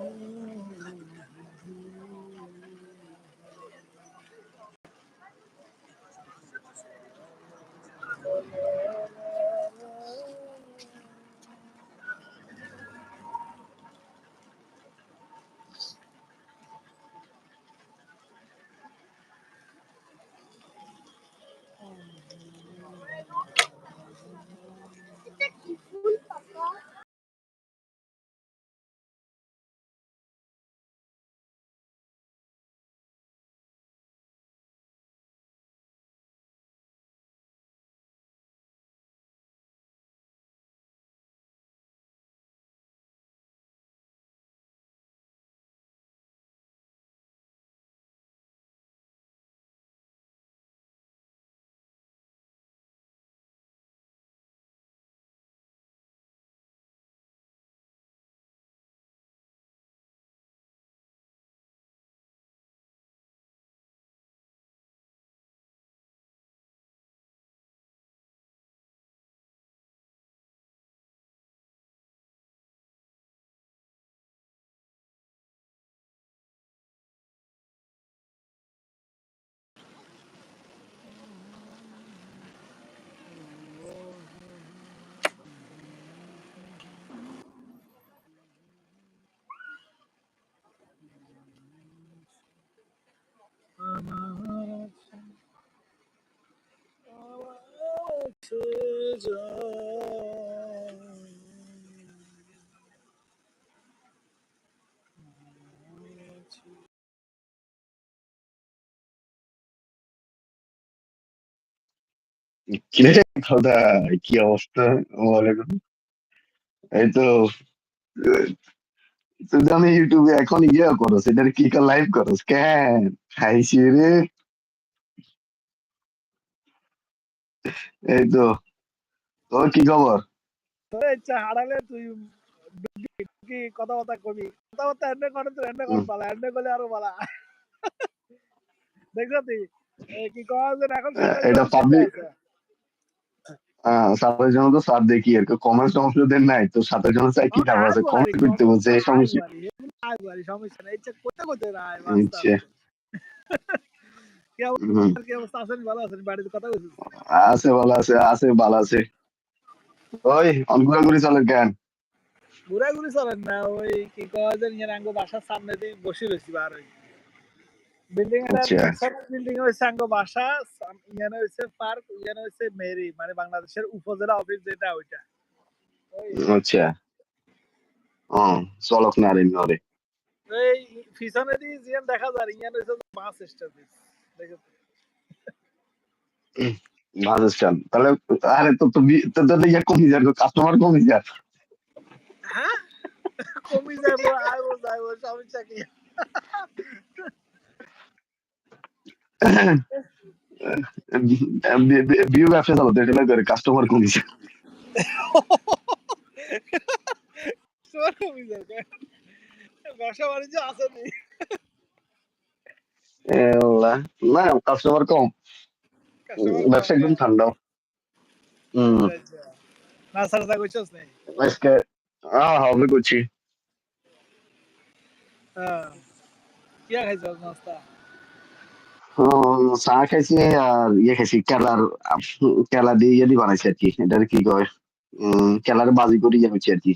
Amém. কিরে কথা কি অবস্থা ওয়ালাইকুম এই তো তুই তো ইউটিউবে এখন ইয়ে করো সেটার কি লাইভ করো কেন খাইছি রে? এই তো তোর কি খবর? তোর ইচ্ছা হারালে তুই কি কথাবার্তা কবি? কথাবার্তা এনে করে তো এনে কর পালা এনে করলে আরও পালা দেখছ তুই? কি যায় এখন এটা public- সাতের জন্য তো সাত দেখি আর কমেন্টস টমেন্টস নাই তো সাতের জন্য চাই কি লাভ আছে? কমেন্ট করতে বলছে এই সমস্যা সমস্যা নেই ইচ্ছা করতে করতে না আছে ভালো আছে আছে ভালো আছে। ওই কেন? ঘুরাঘুরি চলেন না ওই কি ইয়ার আঙ্গ বাসার সামনে দিয়ে বসে রয়েছি বার হই বিল্ডিং এর। বিল্ডিং হইছে আঙ্গ বাসা ইয়ানে হইছে পার্ক ইয়ানে হইছে মেরি মানে বাংলাদেশের উপজেলা অফিস যেটা ওইটা। ওই আচ্ছা। ও চলক না রে নরে। এই পিছনে দিয়ে জিয়ান দেখা যায় ইয়ান হইছে বাস রাজস্থান তাহলে আরে তো তো বি- তো তো ইয়ে কমি কাস্টমার কমি যায় হ্যাঁ? কমি যাব আইবো যাইবো সমস্যা কি বিউ ব্যবসা চালাতে এটা করে কাস্টমার কমি যায় ব্যবসা বাণিজ্য আছে নি কাস্টমার কম ব্যবসা একদম ঠান্ডা হম নাই আজকে হ্যাঁ কি খাইছ নাস্তা হুম, চা খাইছি আর ইয়ে খাইছি কেলার কেলা দিয়ে ইয়ে দিয়ে বানাইছি আর কি এটা কি কয় কেলার বাজি করে ইয়ে করছি আর কি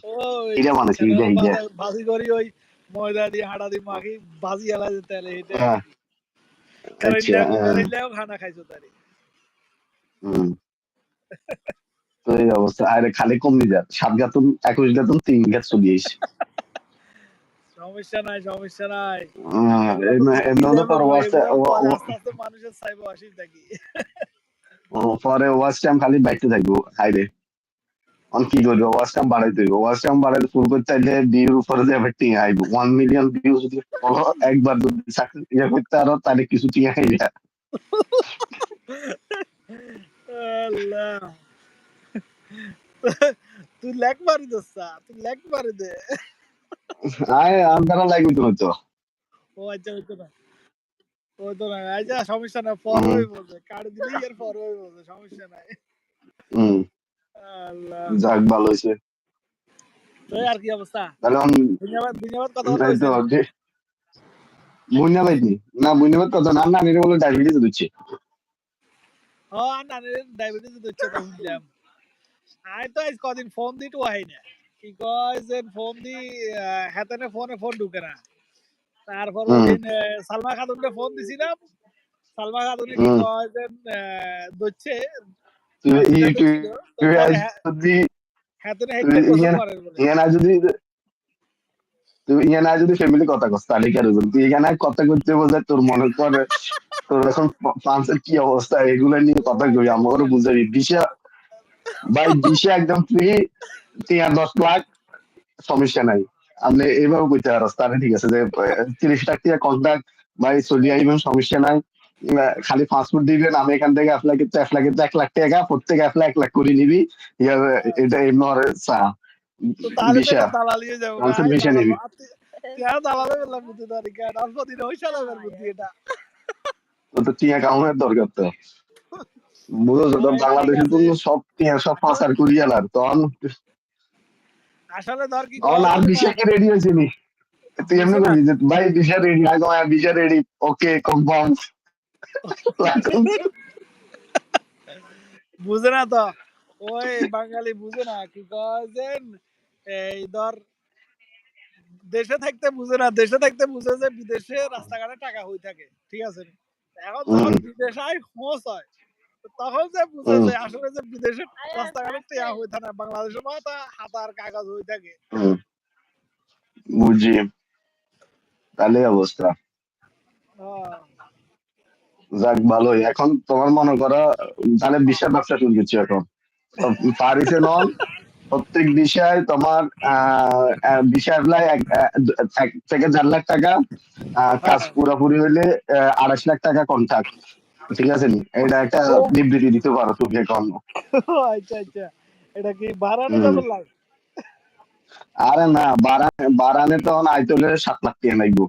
এটা বানাইছি এটা করি ওই ময়দা দিয়ে হাড়া দিয়ে মাখি এলা যেতে এলে এটা হ্যাঁ আচ্ছা হ্যাঁ। কারেন্টটাও খানা খাইছো তারি হুম। তো এই অবস্থা আরে খালি যা সাত গাতুন একুশ গাতুন তিন সমস্যা নাই সমস্যা নাই। এমনি এগুলো পরে মানুষের আসি থাকি। টাইম খালি বাইতে থাকব হাইরে অন কি করব ওয়াচ টাইম বাড়াইতে হইব। ওয়াচ টাইম বাড়াইতে শুরু করতে চাইলে ভিউর উপরে যে এবার টিয়া আইব। ওয়ান মিলিয়ন ভিউ যদি follow একবার যদি সাকসেস ইয়ে করতে আরও তাহলে কিছু টিয়া খাইবে। আল্লাহ। তুই লেগ মারি তুই লেগ মারি দে। আয় আন্দারা লাগবে তো তো ও আচ্ছা না। ওই তো না। আচ্ছা সমস্যা নাই ফরওয়ার্ড বলবে কার্ড দিলেই এর বলবে সমস্যা নাই। হুম। যাক ভালো হয়েছে। আর কি অবস্থা? তাহলে কথা এই তো বলতে যে বুঝনা পাইনি না। বুঝনা পাই কত না না নিরে বলে ডায়াবেটিস দিচ্ছে না ডায়াবেটিস হচ্ছে তো বুঝলাম। আই তো আজ কদিন ফোন হয় না। কি কয় যে ফোন দি হাতে ফোনে ফোন ঢুকে না। তারপর সালমা খাতুনকে ফোন দিছিলাম। সালমা খাতুনে কি কয় যে আহ, দচ্ছে আজ হ্যাঁ, যদি হাতে তুই হেডে গোসল করে বলে। না যদি তুই যদি ফ্যামিলি কথা কস তাহলে কি আর তুই এখানে কথা করতে বোঝে তোর মনে করে তোর এখন ফ্রান্সের কি অবস্থা? এগুলো নিয়ে কথা কই আমারও বুঝাবি দিশা ভাই দিশা একদম ফ্রি তুই আর দশ লাখ সমস্যা নাই। আপনি এইভাবে কইতে পারস তাহলে ঠিক আছে যে তিরিশ লাখ টাকা কন্ট্যাক্ট ভাই চলি আইবেন সমস্যা নাই। খালি পাসপোর্ট দিবেন আমি এখান থেকে এক লাখের তো এক লাখের তো এক লাখ টাকা প্রত্যেক এক লাখ এক লাখ করে নিবি। এটা এমনি আর চা নিবি। দরকার তো। বুঝো তো সব টিয়া সব পাচার করিয়া লার তখন আসলে ধর কি আর কি রেডি তুই এমনি করবি ভাই দিশা রেডি আগে আমার রেডি ওকে কনফার্ম বুঝে না তো? ওই বাঙালি বুঝে না কি কয় এই ধর দেশে থাকতে বুঝে না দেশে থাকতে বুঝে যে বিদেশে রাস্তাঘাটে টাকা হয়ে থাকে ঠিক আছে? এখন যখন বিদেশে আয় হয়। তখন যে বুঝে যে আসলে যে বিদেশের রাস্তাঘাটে হয়ে থাকে না বাংলাদেশের মাথা হাতার কাগজ হয়ে থাকে। বুঝি। তাহলে অবস্থা। হ্যাঁ। যাক ভালোই। এখন তোমার মনে করো তাহলে বিশাল ব্যবসা শুরু করছি এখন। তো প্যারিসে নন প্রত্যেক বিষয় তোমার বিষয় এক থেকে দেড় লাখ টাকা কাজ পুরোপুরি হইলে আড়াইশ লাখ টাকা কন্ট্রাক্ট ঠিক আছে এটা একটা বিবৃতি দিতে পারো তুমি এখন। আচ্ছা আচ্ছা। এটা কি আরে না বারানে বারানে তখন আইতে হলে সাত লাখ টাকা লাগবো।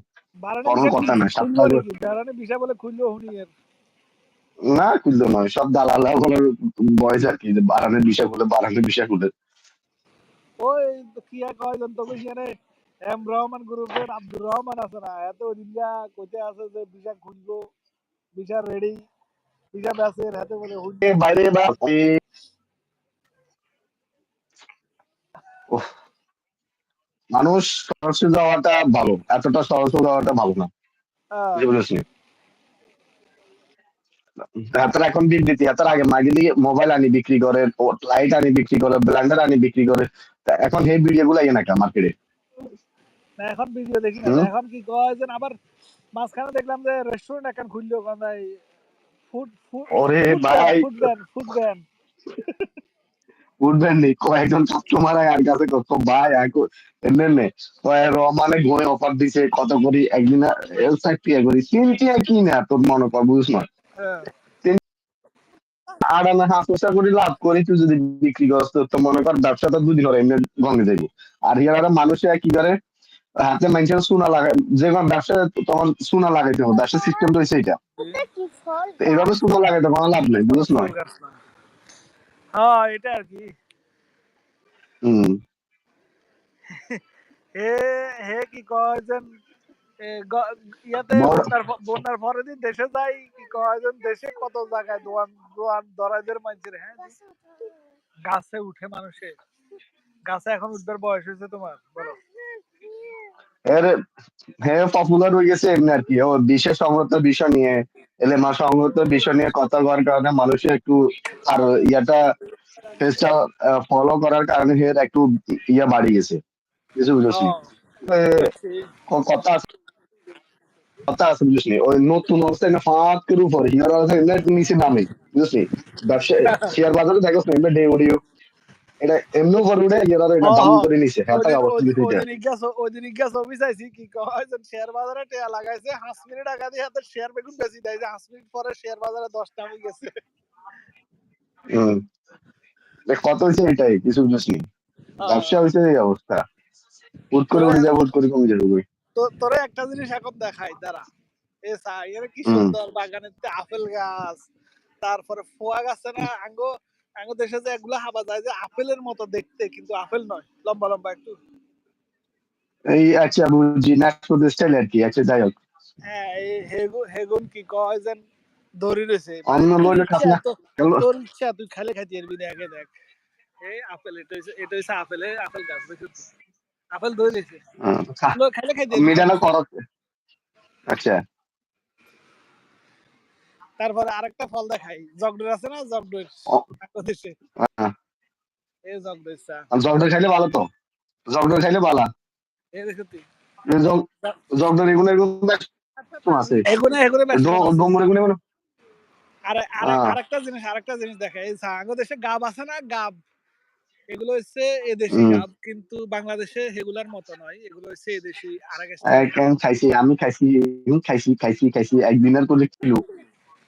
না, খুললো বলে না নয় সব দালাল বলার বয়স আর কি বারানের বিষয় খুলে বারানের বিষয় খুলে। ওই কি আর কয়জন তোকে সেখানে এম রহমান গ্রুপের আব্দুর রহমান আছে না এত দিনটা কইতে আছে যে ভিসা খুলবো ভিসা রেডি ভিসা ব্যাসের হাতে বলে হুন বাইরে বা মানুষ সরাসরি যাওয়াটা ভালো এতটা সরাসরি যাওয়াটা ভালো না। আহ, বুঝতে পেরেছি? এত এখন বিবৃতি আগে দিয়ে মোবাইল আনি বিক্রি করে লাইট আনি বিক্রি করে ব্লেন্ডার আনি বিক্রি করে এখন সেই ভিডিও গুলো ইয়ে না মার্কেটে এখন ভিডিও দেখি এখন কি কয় যে আবার মাঝখানে দেখলাম যে রেস্টুরেন্ট এখন খুললো কোথায় ফুড ফুড ওরে ভাই। ফুড ব্যান ফুড ব্যান উঠবেন নি কয়েকজন কাস্টমার আর কাছে কত ভাই এখন এমনি নে কয় রহমানে অফার দিছে কত করি? একদিন এল সাইড টিয়া করি কি না তোর মনে কর বুঝছ না? আর না হাফ পয়সা করে লাভ করি তুই যদি বিক্রি করস তো তো মনে কর ব্যবসা তো দুদিন ধরে এমনি ভঙ্গে যাইব। আর ইয়ারা মানুষে কি করে? হাতে মানুষের সোনা লাগায় যে কোনো ব্যবসা তখন সোনা লাগাইতে হবে ব্যবসা সিস্টেম রয়েছে এটা এইভাবে সোনা লাগাইতে কোনো লাভ নেই বুঝছ না। হ্যাঁ এটা আর কি। হুম। হে হে কি কয় যেন ইয়াতে বন্যার বন্যার পরে দিন দেশে যাই কি কয় যেন দেশে কত জায়গায় দোয়ান দোয়ান দরাইদের মানুষের হ্যাঁ গাছে উঠে মানুষে গাছে এখন উঠবার বয়স হয়েছে তোমার বলো। এর হ্যাঁ পপুলার হয়ে গেছে এমনি আর কি। ও বিশেষ সংগত বিষয় নিয়ে এলে মা সংগত বিষয় নিয়ে কথা করার কারণে মানুষের একটু আর ইয়াটা ফেসটা ফলো করার কারণে এর একটু ইয়া বাড়ি গেছে। কিছু বুঝেছি কথা আছে? কথা আছে বুঝলি ওই নতুন অবস্থায় ফাঁক করে উপরে হিয়ার অবস্থায় এমনি নিচে নামে বুঝলি ব্যবসা শেয়ার বাজারে দেখো ডে ওডিও এটা এমনি উপরে উঠে এটা ডাউন। করে নিছে। হ্যাঁ অবস্থা দিতে। ওদিন ইজ্ঞাস ওদিন ইজ্ঞাস ছবি কি কয় শেয়ার বাজারে টেয়া লাগাইছে হাঁস মিনিট টাকা দিয়ে হাতে শেয়ার বেগুন বেশি দেয় যে হাঁস মিনিট পরে শেয়ার বাজারে দশ নামে গেছে। হুম। কত হয়েছে এটাই কিছু বুঝলি ব্যবসা হয়েছে এই অবস্থা। হুট করে উঠে যাব হুট করে কমে যাবে তোরে একটা জিনিস এখন দেখাই দাঁড়া। এ সাই এর কি সুন্দর বাগানের আপেল গাছ তারপরে ফোয়া গাছ না আঙ্গো দেশে যে এগুলা হাবা যায় যে আপেলের মতো দেখতে কিন্তু আপেল নয় লম্বা লম্বা একটু। এই আচ্ছা বুঝি প্রদেশ স্টাইল আর কি আচ্ছা যাই হোক। হ্যাঁ এই হেগু- হেগুন কি কয় যেন দড়ি রয়েছে। অন্য বলে খাস না তোর ইচ্ছা তুই খালে খাইতে পারবি আগে দেখ। এই আপেল এটা হইছে এটা হইছে আপেল আপেল গাছ দেখছিস আপেল দই রয়েছে। খালে খাইতে পারবি না। মিটানো করত আচ্ছা। তারপরে আরেকটা ফল দেখাই। জগডুর আছে না? জগডুর ও। দেশে হ্যাঁ। এই জগডুর চা। জগডর খাইলে ভালো তো? জগডর খাইলে ভালো এই দেখো তুই। জগডর এগুলো এগুলো আছে। এগুলো এগুলো। ডোমর এগুলো আর আর- হ্যাঁ। আরেকটা জিনিস আরেকটা জিনিস দেখা এই সাঙ্গ দেশে গাব আছে না? গাব। এগুলো হচ্ছে এদেশি গাব কিন্তু বাংলাদেশে এগুলার মতো নয়। এগুলো হচ্ছে এদেশি আরেক খাইছি? আমি খাইছি খাইছি খাইছি খাইছি। একদিনের করে কিলো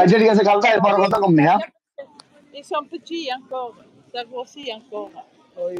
আচ্ছা ঠিক আছে কালকে বড় কথা কম নি হ্যাঁ Ils sont petits encore. Ça grossit encore. ওই